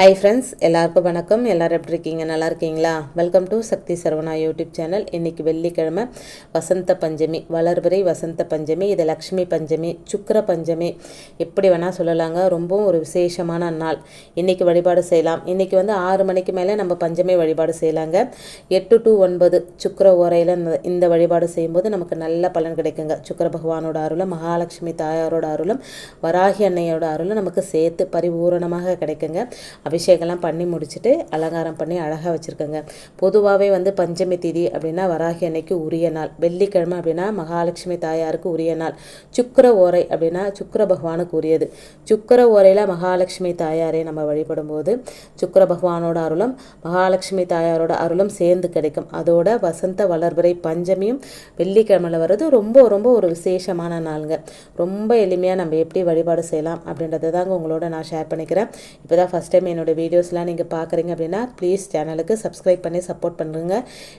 Hi friends எல்லாருக்கும் வணக்கம். எல்லாரும் எப்படி இருக்கீங்க? நல்லா இருக்கீங்களா? Welcome to Sakthi Saravana YouTube channel இன்றைக்கி வெள்ளிக்கிழமை வசந்த பஞ்சமி வளர்பிறை வசந்த பஞ்சமி இது லக்ஷ்மி பஞ்சமி சுக்கர பஞ்சமி எப்படி வேணால் சொல்லலாங்க. ரொம்பவும் ஒரு விசேஷமான நாள். இன்றைக்கி வழிபாடு செய்யலாம். இன்றைக்கி வந்து ஆறு மணிக்கு மேலே நம்ம பஞ்சமி வழிபாடு செய்யலாங்க. எட்டு டு ஒன்பது சுக்கர ஓரையில் இந்த- இந்த வழிபாடு செய்யும்போது நமக்கு நல்ல பலன் கிடைக்குங்க. சுக்கர பகவானோட அருளும் மகாலட்சுமி தாயாரோட அருளும் வராகி அன்னையோட அருளும் நமக்கு சேர்த்து பரிபூரணமாக கிடைக்குங்க. அபிஷேகம்லாம் பண்ணி முடிச்சுட்டு அலங்காரம் பண்ணி அழகாக வச்சுருக்கேங்க. பொதுவாகவே வந்து பஞ்சமி திதி அப்படின்னா வராகி அன்னைக்கு உரிய நாள். வெள்ளிக்கிழமை அப்படின்னா மகாலட்சுமி தாயாருக்கு உரிய நாள். சுக்கர ஓரை அப்படின்னா சுக்கர பகவானுக்கு உரியது. சுக்கர ஓரையில் மகாலட்சுமி தாயாரை நம்ம வழிபடும் போது சுக்கர பகவானோட அருளும் மகாலட்சுமி தாயாரோட அருளும் சேர்ந்து கிடைக்கும். அதோட வசந்த வளர்பிறை பஞ்சமியும் வெள்ளிக்கிழமையில் வர்றது ரொம்ப ரொம்ப ஒரு விசேஷமான நாளுங்க. ரொம்ப எளிமையாக நம்ம எப்படி வழிபாடு செய்யலாம் அப்படின்றத தாங்க உங்களோட நான் ஷேர் பண்ணிக்கிறேன். இப்போ தான் ஃபஸ்ட் டைம் என்னோட வீடியோஸ்லாம் நீங்கள் பார்க்குறீங்க அப்படின்னா ப்ளீஸ் சேனலுக்கு சப்ஸ்கிரைப் பண்ணி சப்போர்ட் பண்ணுங்க.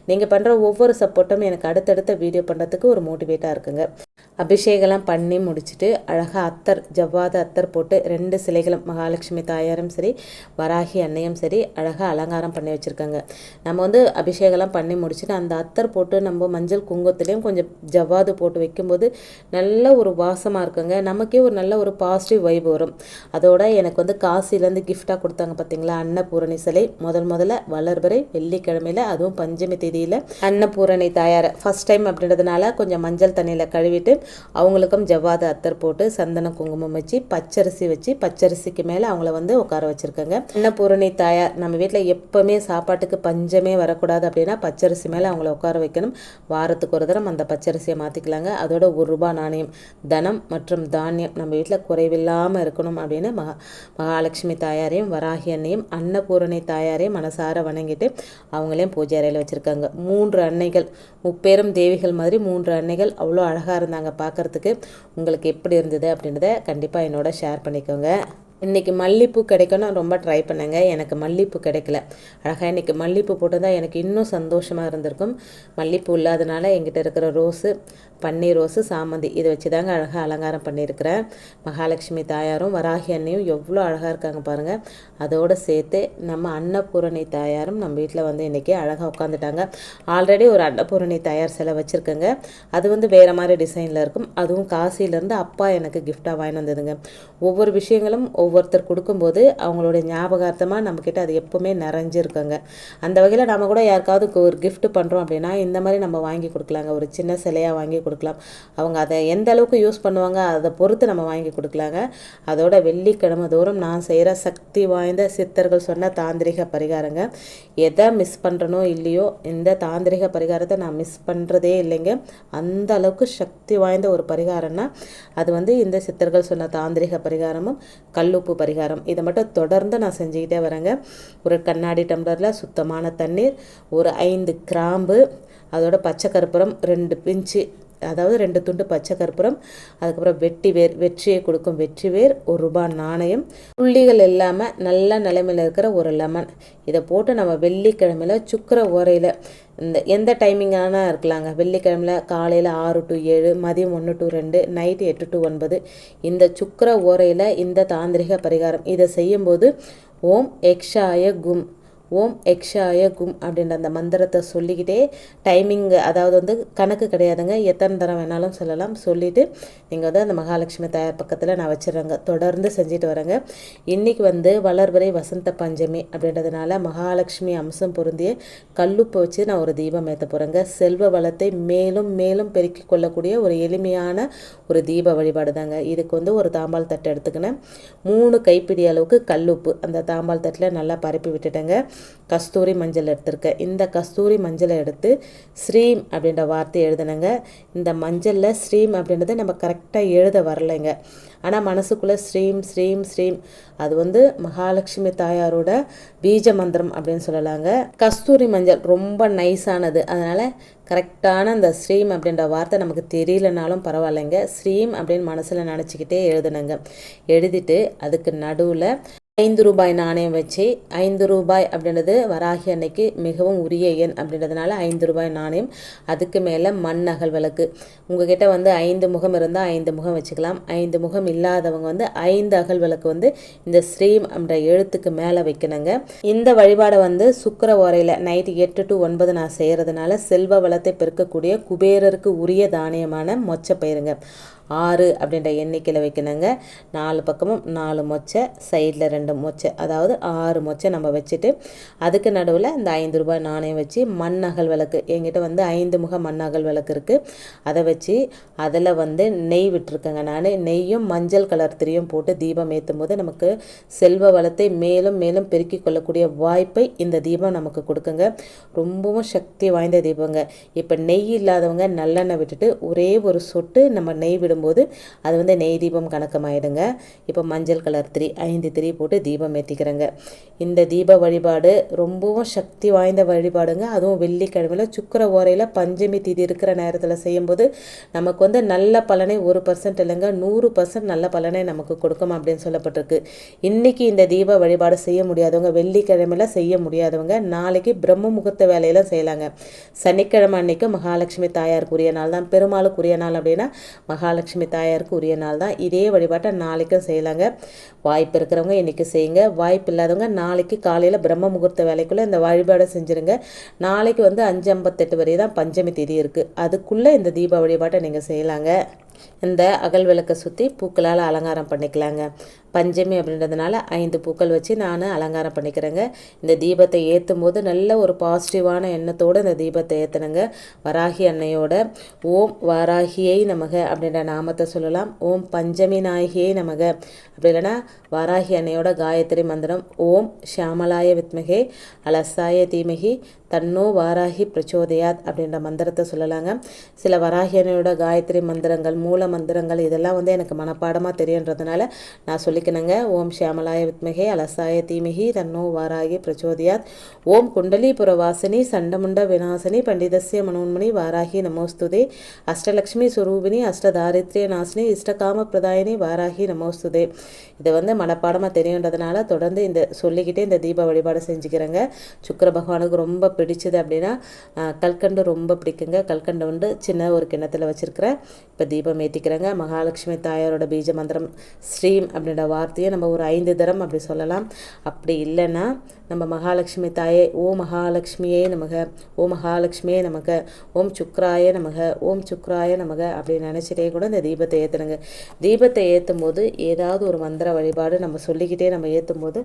நீங்கள் பண்ணுற ஒவ்வொரு சப்போர்ட்டும் எனக்கு அடுத்தடுத்த வீடியோ பண்ணுறதுக்கு ஒரு மோட்டிவேட்டாக இருக்குங்க. அபிஷேகம்லாம் பண்ணி முடிச்சுட்டு அழகாக அத்தர் ஜவ்வாத அத்தர் போட்டு ரெண்டு சிலைகளும் மகாலட்சுமி தாயாரும் சரி வராகி அன்னையும் சரி அழகாக அலங்காரம் பண்ணி வச்சுருக்காங்க. நம்ம வந்து அபிஷேகம்லாம் பண்ணி முடிச்சுட்டு அந்த அத்தர் போட்டு நம்ம மஞ்சள் குங்குமத்துலேயும் கொஞ்சம் ஜவ்வாது போட்டு வைக்கும்போது நல்ல ஒரு வாசமாக இருக்குங்க. நமக்கே ஒரு நல்ல ஒரு பாசிட்டிவ் வைப் வரும். அதோட எனக்கு வந்து காசிலேருந்து கிஃப்டாக கொடுத்தாங்க பார்த்தீங்களா அன்னபூரணி சிலை. முதல் முதல்ல வளர்பறை வெள்ளிக்கிழமையில் அதுவும் பஞ்சமி தேதியில் அன்னபூரணி தயார் ஃபர்ஸ்ட் டைம் அப்படின்றதுனால கொஞ்சம் மஞ்சள் தண்ணியில் கழுவிட்டு அவங்களுக்கும் ஜவ்வாத அத்தர் போட்டு சந்தன குங்குமம் வச்சு பச்சரிசி வச்சு பச்சரிசிக்கு மேலே அவங்கள வந்து உட்கார வச்சுருக்கேங்க. அன்னபூரணி தாயார் நம்ம வீட்டில் எப்போவுமே சாப்பாட்டுக்கு பஞ்சமே வரக்கூடாது அப்படின்னா பச்சரிசி மேலே அவங்கள உட்கார வைக்கணும். வாரத்துக்கு ஒரு தரம் அந்த பச்சரிசியை மாற்றிக்கலாங்க அதோட ஒரு ரூபா நாணயம் தனம் மற்றும் தானியம் நம்ம வீட்டில் குறைவில்லாமல் இருக்கணும் அப்படின்னு மகா மகாலட்சுமி தாயாரையும் ஆகிய அன்னையும் அன்னபூரணி தாயாரையும் மனசார வணங்கிட்டு அவங்களையும் பூஜை அறையில் வச்சுருக்காங்க. மூன்று அன்னைகள் முப்பேரும் தேவிகள் மாதிரி மூன்று அன்னைகள் அவ்வளோ அழகாக இருந்தாங்க பார்க்குறதுக்கு உங்களுக்கு எப்படி இருந்தது அப்படின்றத கண்டிப்பாக என்னோட ஷேர் பண்ணிக்கோங்க. இன்றைக்கி மல்லிப்பூ கிடைக்கணும் ரொம்ப ட்ரை பண்ணேங்க. எனக்கு மல்லிப்பூ கிடைக்கல. அழகாக இன்றைக்கி மல்லிப்பூ போட்டதா எனக்கு இன்னும் சந்தோஷமாக இருந்திருக்கும். மல்லிப்பூ இல்லாதனால எங்கிட்ட இருக்கிற ரோஸு பன்னீர் ரோஸு சாமந்தி. இதை வச்சு தாங்க அழகாக அலங்காரம் பண்ணியிருக்கிறேன். மகாலட்சுமி தாயாரும் வராகி அன்னையும் எவ்வளோ அழகாக இருக்காங்க பாருங்கள் அதோடு சேர்த்து நம்ம அன்னபூரணி தாயாரும் நம்ம வீட்டில் வந்து இன்றைக்கி அழகாக உட்காந்துட்டாங்க ஆல்ரெடி ஒரு அன்னபூரணி தாயார் சிலை வச்சுருக்கேங்க. அது வந்து வேறு மாதிரி டிசைனில் இருக்கும். அதுவும் காசிலேருந்து அப்பா எனக்கு கிஃப்டாக வாங்கி வந்ததுங்க. ஒவ்வொரு விஷயங்களும் ஒவ்வொருத்தர் கொடுக்கும்போது அவங்களுடைய ஞாபகார்த்தமாக நம்மக்கிட்ட அது எப்போவுமே நிறைஞ்சிருக்குங்க. அந்த வகையில் நம்ம கூட யாருக்காவது ஒரு கிஃப்ட் பண்ணுறோம் அப்படின்னா இந்த மாதிரி நம்ம வாங்கி கொடுக்கலாங்க. ஒரு சின்ன சிலையாக வாங்கி கொடுக்கலாம். அவங்க அதை எந்த அளவுக்கு யூஸ் பண்ணுவாங்க அதை பொறுத்து நம்ம வாங்கி கொடுக்கலாங்க. அதோட வெள்ளிக்கிழமை தோறும் நான் செய்கிற சக்தி வாய்ந்த சித்தர்கள் சொன்ன தாந்திரிக பரிகாரங்க. எதை மிஸ் பண்ணுறனோ இல்லையோ இந்த தாந்திரிக பரிகாரத்தை நான் மிஸ் பண்ணுறதே இல்லைங்க. அந்த அளவுக்கு சக்தி வாய்ந்த ஒரு பரிகாரம்னா அது வந்து இந்த சித்தர்கள் சொன்ன தாந்திரிக பரிகாரமும் கல்லுப்பு பரிகாரம். இதை மட்டும் தொடர்ந்து நான் செஞ்சுக்கிட்டே வரேங்க. ஒரு கண்ணாடி டம்ளரில் சுத்தமான தண்ணீர் ஒரு ஐந்து கிராம்பு அதோட பச்சை கருப்புரம் ரெண்டு பிஞ்சு அதாவது ரெண்டு துண்டு பச்சை கற்பூரம் அதுக்கப்புறம் வெட்டி வேர் வெற்றியை கொடுக்கும் வெற்றி வேர் ஒரு ரூபாய் நாணயம். புள்ளிகள் இல்லாமல் நல்ல நிலைமையில் இருக்கிற ஒரு லெமன் இதை போட்டு நம்ம வெள்ளிக்கிழமையில் சுக்கர ஓரையில் இந்த எந்த டைமிங்கான இருக்கலாங்க. வெள்ளிக்கிழமையில் காலையில் ஆறு டு ஏழு மதியம் ஒன்று டு ரெண்டு நைட்டு எட்டு டு ஒன்பது. இந்த சுக்கர ஓரையில் இந்த தாந்திரிக பரிகாரம். இதை செய்யும்போது ஓம் எக்ஷாய கும். ஓம் எக்ஷாய கும் அப்படின்ற அந்த மந்திரத்தை சொல்லிக்கிட்டே டைமிங் அதாவது வந்து கணக்கு கிடையாதுங்க. எத்தனை தரம் வேணாலும் சொல்லலாம். சொல்லிவிட்டு நீங்கள் வந்து அந்த மகாலட்சுமி தயார் பக்கத்தில் நான் வச்சுருங்க தொடர்ந்து செஞ்சுட்டு வரேங்க. இன்றைக்கி வந்து வளர்வரை வசந்த பஞ்சமி அப்படின்றதுனால மகாலட்சுமி அம்சம் பொருந்திய கல்லுப்பை வச்சு நான் ஒரு தீபம் ஏற்ற போகிறேங்க செல்வ வளத்தை மேலும் மேலும் பெருக்கி கொள்ளக்கூடிய ஒரு எளிமையான ஒரு தீப வழிபாடு தாங்க இதுக்கு வந்து ஒரு தாம்பால் தட்டு எடுத்துக்கினேன். மூணு கைப்பிடி அளவுக்கு கல்லுப்பு. அந்த தாம்பால் தட்டில் நல்லா பரப்பி விட்டுட்டேங்க. கஸ்தூரி மஞ்சள் எடுத்திருக்கேன் இந்த கஸ்தூரி மஞ்சளை எடுத்து ஸ்ரீம் அப்படின்ற வார்த்தை எழுதினங்க. இந்த மஞ்சளில் ஸ்ரீம் அப்படின்றத நம்ம கரெக்டாக எழுத வரலைங்க. ஆனால் மனசுக்குள்ளே ஸ்ரீம் ஸ்ரீம் ஸ்ரீம் அது வந்து மகாலட்சுமி தாயாரோட பீஜ மந்திரம் அப்படின்னு சொல்லலாங்க. கஸ்தூரி மஞ்சள் ரொம்ப நைஸானது அதனால் கரெக்டான அந்த ஸ்ரீம் அப்படின்ற வார்த்தை நமக்கு தெரியலனாலும் பரவாயில்லைங்க. ஸ்ரீம் அப்படின்னு மனசில் நினச்சிக்கிட்டே எழுதுனங்க. எழுதிட்டு அதுக்கு நடுவில் ஐந்து ரூபாய் நாணயம் வச்சு ஐந்து ரூபாய் அப்படின்றது வராகி அன்னைக்கு மிகவும் உரிய எண் அப்படின்றதுனால ஐந்து ரூபாய் நாணயம். அதுக்கு மேலே மண் அகல் விளக்கு. உங்ககிட்ட வந்து ஐந்து முகம் இருந்தால் ஐந்து முகம் வச்சுக்கலாம். ஐந்து முகம் இல்லாதவங்க வந்து ஐந்து அகல் விளக்கு வந்து இந்த ஸ்ரீம் அப்படின்ற எழுத்துக்கு மேலே வைக்கணுங்க. இந்த வழிபாடை வந்து சுக்கர ஓரையில் நைட்டு எட்டு டு ஒன்பது நான் செய்கிறதுனால செல்வ வளத்தை பெருக்கக்கூடிய குபேரருக்கு உரிய தானியமான மொச்சை பயிருங்க. ஆறு அப்படின்ற எண்ணிக்கையில் வைக்கணுங்க. நாலு பக்கமும் நாலு மொச்சை சைடில் ரெண்டு மொச்சை அதாவது ஆறு மொச்சை நம்ம வச்சுட்டு அதுக்கு நடுவில் இந்த ஐந்து ரூபாய் நாணயம் வச்சு மண் அகல் விளக்கு என்கிட்ட வந்து ஐந்து முக மண் அகல் விளக்கு இருக்குது அதை வச்சு அதில் வந்து நெய் விட்டுருக்கேங்க நான். நெய்யும் மஞ்சள் கலர் திரியும் போட்டு தீபம் ஏற்றும் போது நமக்கு செல்வ வளத்தை மேலும் மேலும் பெருக்கிக் கொள்ளக்கூடிய வாய்ப்பை இந்த தீபம் நமக்கு கொடுக்குங்க. ரொம்பவும் சக்தி வாய்ந்த தீபங்க. இப்போ நெய் இல்லாதவங்க நல்லெண்ணெய் விட்டுட்டு ஒரே ஒரு சொட்டு நம்ம நெய் விடும் போது அது வந்து நெய் தீபம் கணக்கமாயிடுங்க. இப்போ மஞ்சள் கலர் திரி ஐந்து திரி போட்டு தீபம் ஏற்றிக்கிறேங்க இந்த தீப வழிபாடு ரொம்பவும் சக்தி வாய்ந்த வழிபாடுங்க. அதுவும் வெள்ளிக்கிழமையில் சுக்கர ஓரையில் பஞ்சமி தீதி இருக்கிற நேரத்தில் செய்யும்போது நமக்கு வந்து நல்ல பலனை ஒரு பர்சன்ட் இல்லைங்க நூறு பர்சன்ட் நல்ல பலனை நமக்கு கொடுக்கும் அப்படின்னு சொல்லப்பட்டிருக்கு. இன்றைக்கி இந்த தீப வழிபாடு செய்ய முடியாதவங்க வெள்ளிக்கிழமையில் செய்ய முடியாதவங்க நாளைக்கு பிரம்ம முகூர்த்த வேலையில செய்யலாங்க. சனிக்கிழமை அன்னைக்கு மகாலட்சுமி தாயாருக்குரிய நாள் தான். பெருமாளுக்குரிய நாள் அப்படின்னா மகாலட்சுமி மகாலட்சுமி தாயாருக்கு உரிய நாள் தான். இதே வழிபாட்டை நாளைக்கும் செய்யலாங்க. வாய்ப்பு இருக்கிறவங்க இன்றைக்கி செய்யுங்க. வாய்ப்பு இல்லாதவங்க நாளைக்கு காலையில் பிரம்ம முகூர்த்த வேலைக்குள்ளே இந்த வழிபாடை செஞ்சுருங்க. நாளைக்கு வந்து அஞ்சு ஐம்பத்தெட்டு வரை தான் பஞ்சமி தேதி இருக்குது அதுக்குள்ளே இந்த தீப வழிபாட்டை நீங்கள் செய்யலாங்க. இந்த அகல் விளக்கை சுற்றி பூக்களால் அலங்காரம் பண்ணிக்கலாங்க. பஞ்சமி அப்படின்றதுனால ஐந்து பூக்கள் வச்சு நான் அலங்காரம் பண்ணிக்கிறேங்க. இந்த தீபத்தை ஏற்றும் போது நல்ல ஒரு பாசிட்டிவான எண்ணத்தோடு இந்த தீபத்தை ஏற்றணுங்க வராகி அன்னையோட ஓம் வாராகியை நமக அப்படின்ற நாமத்தை சொல்லலாம். ஓம் பஞ்சமி நாயகியை நமக. அப்படி இல்லைன்னா வாராகி அன்னையோட காயத்ரி மந்திரம் ஓம் ஷியாமலாய வித்மகே அலசாய தீமகி தன்னோ வாராகி பிரச்சோதயாத் அப்படின்ற மந்திரத்தை சொல்லலாங்க. சில வராகியனையோட காயத்ரி மந்திரங்கள் மூல மந்திரங்கள் இதெல்லாம் வந்து எனக்கு மனப்பாடமாக தெரியுன்றதுனால நான் சொல்லிக்கணுங்க. ஓம் ஷியாமலாய வித்மகே அலசாய தீமிகி தன்னோ வாராகி பிரச்சோதயாத். ஓம் குண்டலிபுர வாசினி சண்டமுண்ட விநாசினி பண்டிதசிய மனோன்மணி வாராகி நமோஸ்துதே. அஷ்டலக்ஷ்மி சுரூபினி அஷ்டதாரித்ரிய நாசினி இஷ்டகாம பிரதாயினி வாராகி நமோஸ்துதே. இதை வந்து மனப்பாடமாக தெரியுன்றதுனால தொடர்ந்து இந்த சொல்லிக்கிட்டே இந்த தீப வழிபாடு செஞ்சுக்கிறேங்க. சுக்கர பகவானுக்கு ரொம்ப பிடிச்சது அப்படின்னா கல்கண்டு ரொம்ப பிடிக்குங்க. கல்கண்டு வந்து சின்ன ஒரு கிண்ணத்தில் வச்சுருக்கிறேன் இப்போ தீபம் ஏற்றிக்கிறேங்க மகாலட்சுமி தாயாரோட பீஜ மந்திரம் ஸ்ரீம் அப்படின்ற வார்த்தையை நம்ம ஒரு ஐந்து தரம் அப்படி சொல்லலாம். அப்படி இல்லைன்னா நம்ம மகாலட்சுமி தாயே ஓ மகாலட்சுமியே நமக ஓ மகாலட்சுமியே நமக ஓம் சுக்ராய நமக ஓம் சுக்ராய நமக அப்படின்னு நினச்சிட்டே கூட இந்த தீபத்தை ஏற்றுனுங்க தீபத்தை ஏற்றும் போது ஏதாவது ஒரு மந்திர வழிபாடு நம்ம சொல்லிக்கிட்டே நம்ம ஏற்றும் போது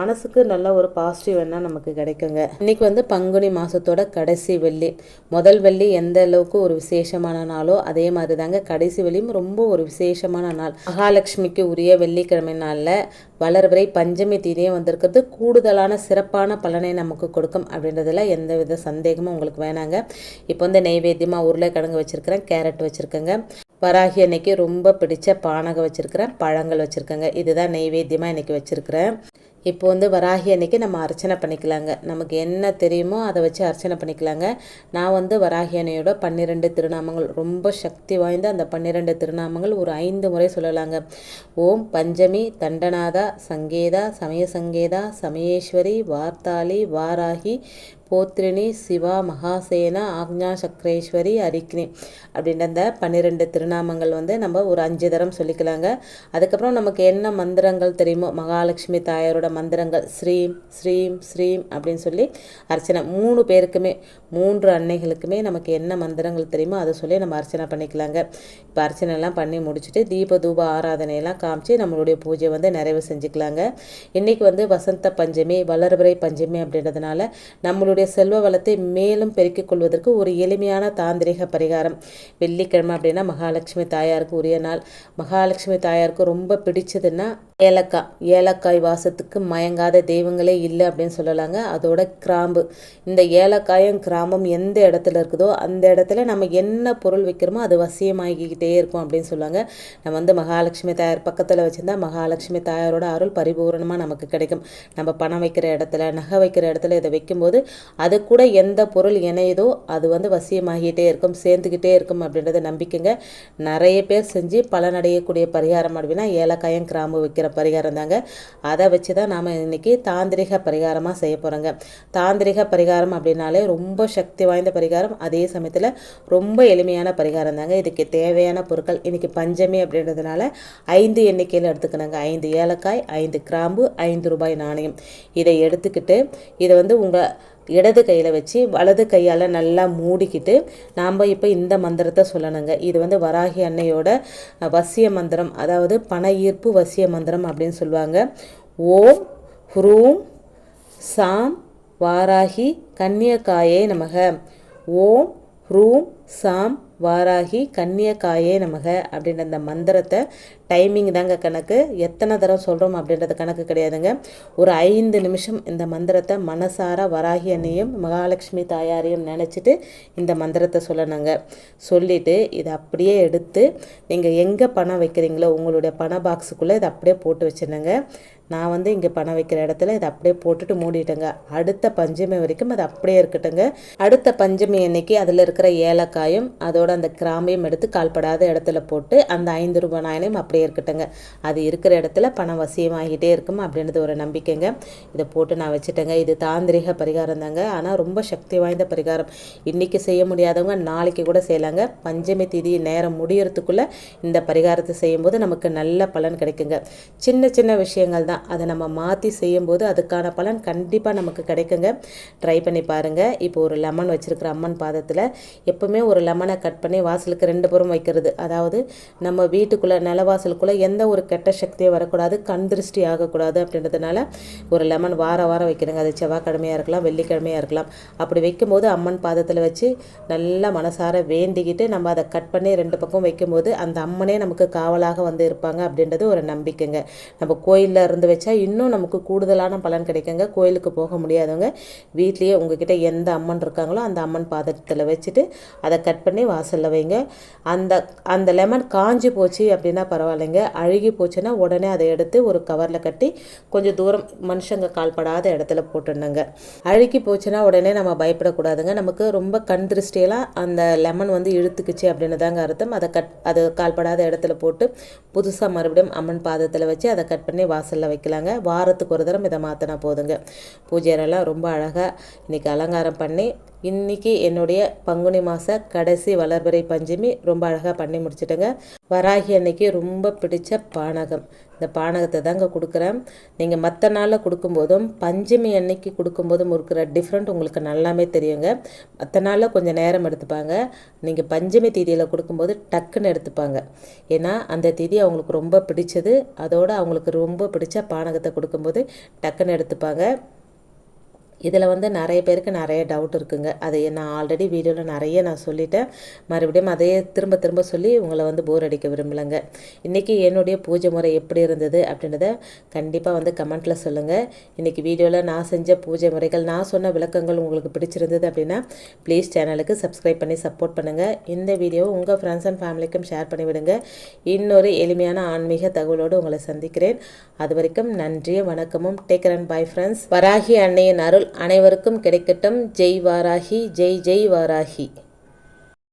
மனசுக்கு நல்ல ஒரு பாசிட்டிவ் என்ன நமக்கு கிடைக்குங்க. இன்னைக்கு வந்து பங்குனி மாதத்தோட கடைசி வெள்ளி. முதல் வெள்ளி எந்த அளவுக்கு ஒரு விசேஷமான நாளோ அதே மாதிரி தாங்க கடைசி வெள்ளியும் ரொம்ப ஒரு விசேஷமான நாள். மகாலட்சுமிக்கு உரிய வெள்ளிக்கிழமை நாளில் வளர்வரை பஞ்சமி தீதியும் வந்திருக்கிறது. கூடுதலான சிறப்பான பலனை நமக்கு கொடுக்கும் அப்படின்றதுல எந்த வித சந்தேகமும் உங்களுக்கு வேணாங்க. இப்போ வந்து நெய்வேத்தியமாக உருளைக்கிழங்கு வச்சுருக்கிறேன் கேரட் வச்சுருக்கேங்க. வராகி அன்னைக்கு ரொம்ப பிடிச்ச பானகம் வச்சுருக்கிறேன் பழங்கள் வச்சுருக்கேங்க. இதுதான் நெய்வேத்தியமாக இன்றைக்கி வச்சுருக்கிறேன். இப்போ வந்து வராகி அன்னைக்கு நம்ம அர்ச்சனை பண்ணிக்கலாங்க. நமக்கு என்ன தெரியுமோ அதை வச்சு அர்ச்சனை பண்ணிக்கலாங்க. நான் வந்து வராகி அன்னையோட பன்னிரெண்டு திருநாமங்கள் ரொம்ப சக்தி வாய்ந்த அந்த பன்னிரெண்டு திருநாமங்கள் ஒரு ஐந்து முறை சொல்லலாங்க. ஓம் பஞ்சமி தண்டநாதா சங்கேதா சமய சங்கேதா சமயேஸ்வரி வார்த்தாளி வாராகி போத்ரினி சிவா மகாசேனா ஆக்ஞா சக்ரேஸ்வரி அரிக்னி அப்படின்ற அந்த பன்னிரெண்டு திருநாமங்கள் வந்து நம்ம ஒரு அஞ்சு தரம் சொல்லிக்கலாங்க. அதுக்கப்புறம் நமக்கு என்ன மந்திரங்கள் தெரியுமோ மகாலட்சுமி தாயாரோட மந்திரங்கள் ஸ்ரீம் ஸ்ரீம் ஸ்ரீம் அப்படின்னு சொல்லி அர்ச்சனை மூணு பேருக்குமே மூன்று அன்னைகளுக்குமே நமக்கு என்ன மந்திரங்கள் தெரியுமோ அதை சொல்லி நம்ம அர்ச்சனை பண்ணிக்கலாங்க. இப்போ அர்ச்சனைலாம் பண்ணி முடிச்சுட்டு தீப தூப ஆராதனையெல்லாம் காமிச்சு நம்மளுடைய பூஜை வந்து நிறைவு செஞ்சுக்கலாங்க. இன்றைக்கி வந்து வசந்த பஞ்சமி வளர்பிறை பஞ்சமி அப்படின்றதுனால நம்மளுடைய உங்களுடைய செல்வ வளத்தை மேலும் பெருக்கிக் கொள்வதற்கு ஒரு எளிமையான தாந்திரிக பரிகாரம். வெள்ளிக்கிழமை அப்படின்னா மகாலட்சுமி தாயாருக்கு உரிய நாள். மகாலட்சுமி தாயாருக்கு ரொம்ப பிடிச்சதுன்னா ஏலக்காய் ஏலக்காய் வாசத்துக்கு மயங்காத தெய்வங்களே இல்லை அப்படின்னு சொல்லலாங்க. அதோட கிராம்பு. இந்த ஏலக்காயும் கிராம்பும் எந்த இடத்துல இருக்குதோ அந்த இடத்துல நம்ம என்ன பொருள் வைக்கிறோமோ அது வசியமாகிக்கிட்டே இருக்கும் அப்படின்னு சொல்லுவாங்க. நம்ம வந்து மகாலட்சுமி தாயார் பக்கத்தில் வச்சுருந்தா மகாலட்சுமி தாயாரோட அருள் பரிபூர்ணமாக நமக்கு கிடைக்கும். நம்ம பணம் வைக்கிற இடத்துல நகை வைக்கிற இடத்துல இதை வைக்கும்போது அது கூட எந்த பொருள் இணையுதோ அது வந்து வசியமாகிட்டே இருக்கும் சேர்ந்துக்கிட்டே இருக்கும் அப்படின்றத நம்பிக்கைங்க. நிறைய பேர் செஞ்சு பலனடையக்கூடிய பரிகாரம் அப்படின்னா ஏலக்காயும் கிராம்பு வைக்கிற செய்கிற பரிகாரம் தாங்க அதை வச்சு தான் நாம் இன்றைக்கி தாந்திரிக பரிகாரமாக செய்ய போகிறோங்க தாந்திரிக பரிகாரம் அப்படின்னாலே ரொம்ப சக்தி வாய்ந்த பரிகாரம். அதே சமயத்தில் ரொம்ப எளிமையான பரிகாரம் தாங்க இதுக்கு தேவையான பொருட்கள் இன்றைக்கி பஞ்சமி அப்படின்றதுனால ஐந்து எண்ணிக்கையில் எடுத்துக்கணுங்க. ஐந்து ஏலக்காய் ஐந்து கிராம்பு ஐந்து ரூபாய் நாணயம். இதை எடுத்துக்கிட்டு இதை வந்து உங்கள் இடது கையில் வச்சு வலது கையால் நல்லா மூடிக்கிட்டு நாம் இப்போ இந்த மந்திரத்தை சொல்லணுங்க. இது வந்து வராகி அன்னையோட வசிய மந்திரம் அதாவது பண ஈர்ப்பு வசிய மந்திரம் அப்படின்னு சொல்லுவாங்க. ஓம் ஹ்ரூம் சாம் வாராகி கன்னியக்காயே நமக. ஓம் ஹ்ரூம் சாம் வாராகி கன்னியக்காயே நமக அப்படின்ற அந்த மந்திரத்தை டைமிங் தாங்க கணக்கு. எத்தனை தடவை சொல்கிறோம் அப்படின்றது கணக்கு கிடையாதுங்க. ஒரு ஐந்து நிமிஷம் இந்த மந்திரத்தை மனசார வராகி அன்னையும் மகாலட்சுமி தாயாரையும் நினச்சிட்டு இந்த மந்திரத்தை சொல்லணுங்க. சொல்லிவிட்டு இதை அப்படியே எடுத்து நீங்கள் எங்கே பணம் வைக்கிறீங்களோ உங்களுடைய பண பாக்ஸுக்குள்ளே இதை அப்படியே போட்டு வச்சிருந்தேங்க நான் வந்து இங்கே பணம் வைக்கிற இடத்துல இதை அப்படியே போட்டுட்டு மூடிட்டேங்க. அடுத்த பஞ்சமி வரைக்கும் அது அப்படியே இருக்கட்டுங்க. அடுத்த பஞ்சமி அன்னைக்கு அதில் இருக்கிற ஏலக்காயும் அதோட அந்த கிராம்பையும் எடுத்து கால்படாத இடத்துல போட்டு அந்த ஐந்து ரூபாய் நாயனையும் அப்படியே இருக்கட்டுங்க. அது இருக்கிற இடத்துல பணம் வசியமாகிட்டே இருக்கும் அப்படின்றது ஒரு நம்பிக்கைங்க. இதை போட்டு நான் வச்சுட்டேங்க. இது தாந்திரிக பரிகாரம் தாங்க. ஆனால் ரொம்ப சக்தி வாய்ந்த பரிகாரம். இன்றைக்கி செய்ய முடியாதவங்க நாளைக்கு கூட செய்யலாங்க. பஞ்சமி திதி நேரம் முடியறதுக்குள்ளே இந்த பரிகாரத்தை செய்யும்போது நமக்கு நல்ல பலன் கிடைக்குங்க. சின்ன சின்ன விஷயங்கள் தான். தான் அதை நம்ம மாற்றி செய்யும்போது அதுக்கான பலன் கண்டிப்பாக நமக்கு கிடைக்குங்க. ட்ரை பண்ணி பாருங்கள் இப்போ ஒரு லெமன் வச்சுருக்கிற அம்மன் பாதத்தில் எப்போவுமே ஒரு லெமனை கட் பண்ணி வாசலுக்கு ரெண்டு புறம் வைக்கிறது. அதாவது நம்ம வீட்டுக்குள்ளே நிலவாசலுக்குள்ளே எந்த ஒரு கெட்ட சக்தியும் வரக்கூடாது கண் திருஷ்டி ஆகக்கூடாது அப்படின்றதுனால ஒரு லெமன் வார வாரம் வைக்கிறேங்க. அது செவ்வாய்க்கிழமையாக இருக்கலாம் வெள்ளிக்கிழமையாக இருக்கலாம். அப்படி வைக்கும்போது அம்மன் பாதத்தில் வச்சு நல்லா மனசார வேண்டிக்கிட்டு நம்ம அதை கட் பண்ணி ரெண்டு பக்கம் வைக்கும்போது அந்த அம்மனே நமக்கு காவலாக வந்து இருப்பாங்க அப்படின்றது ஒரு நம்பிக்கைங்க. நம்ம கோயிலில் இருந்து வந்து வச்சா இன்னும் நமக்கு கூடுதலான பலன் கிடைக்குங்க. கோயிலுக்கு போக முடியாதவங்க வீட்லேயே உங்ககிட்ட எந்த அம்மன் இருக்காங்களோ அந்த அம்மன் பாதத்தில் வச்சுட்டு அதை கட் பண்ணி வாசலில் வைங்க. அந்த அந்த லெமன் காஞ்சி போச்சு அப்படின்னா பரவாயில்லைங்க. அழுகி போச்சுன்னா உடனே அதை எடுத்து ஒரு கவரில் கட்டி கொஞ்சம் தூரம் மனுஷங்க கால்படாத இடத்துல போட்டுடணுங்க. அழுகி போச்சுன்னா உடனே நம்ம பயப்படக்கூடாதுங்க. நமக்கு ரொம்ப கண் திருஷ்டியெல்லாம் அந்த லெமன் வந்து இழுத்துக்குச்சு அப்படின்னு தாங்க அர்த்தம். அதை கட் அது கால்படாத இடத்துல போட்டு புதுசாக மறுபடியும் அம்மன் பாதத்தில் வச்சு அதை கட் பண்ணி வாசலில் வைக்கலாங்க. வாரத்துக்கு ஒரு தரம் இதை மாற்றினா போதுங்க. பூஜை அறையெல்லாம் ரொம்ப அழகாக இன்றைக்கி அலங்காரம் பண்ணி இன்றைக்கி என்னுடைய பங்குனி மாத கடைசி வளர்பிறை பஞ்சமி ரொம்ப அழகாக பண்ணி முடிச்சிட்டேங்க. வராகி அன்னைக்கு ரொம்ப பிடிச்ச பானகம். இந்த பானகத்தை தாங்க கொடுக்குறேன். நீங்கள் மற்ற நாளில் கொடுக்கும்போதும் பஞ்சமி அன்னைக்கு கொடுக்கும்போதும் இருக்கிற டிஃப்ரெண்ட் உங்களுக்கு நல்லாமே தெரியுங்க. மற்ற நாளில் கொஞ்சம் நேரம் எடுத்துப்பாங்க. நீங்கள் பஞ்சமி தேதியில் கொடுக்கும்போது டக்குன்னு எடுத்துப்பாங்க. ஏன்னா அந்த தேதி அவங்களுக்கு ரொம்ப பிடிச்சது. அதோடு அவங்களுக்கு ரொம்ப பிடிச்ச பானகத்தை கொடுக்கும்போது டக்குன்னு எடுத்துப்பாங்க. இதில் வந்து நிறைய பேருக்கு நிறைய டவுட் இருக்குங்க. அதை நான் ஆல்ரெடி வீடியோவில் நிறைய நான் சொல்லிட்டேன். மறுபடியும் அதையே திரும்ப திரும்ப சொல்லி உங்களை வந்து போர் அடிக்க விரும்பலைங்க. இன்றைக்கி என்னுடைய பூஜை முறை எப்படி இருந்தது அப்படின்றத கண்டிப்பாக வந்து கமெண்ட்டில் சொல்லுங்கள் இன்றைக்கி வீடியோவில் நான் செஞ்ச பூஜை முறைகள் நான் சொன்ன விளக்கங்கள் உங்களுக்கு பிடிச்சிருந்தது அப்படின்னா ப்ளீஸ் சேனலுக்கு சப்ஸ்கிரைப் பண்ணி சப்போர்ட் பண்ணுங்கள் இந்த வீடியோவை உங்கள் ஃப்ரெண்ட்ஸ் அண்ட் ஃபேமிலிக்கும் ஷேர் பண்ணிவிடுங்க இன்னொரு எளிமையான ஆன்மீக தகவலோடு உங்களை சந்திக்கிறேன். அது வரைக்கும் நன்றியும் வணக்கமும். Take and bye friends Varahi அன்னையின் அருள் அனைவருக்கும் கிடைக்கட்டும். ஜெய் வாராகி ஜெய் ஜெய் வாராகி.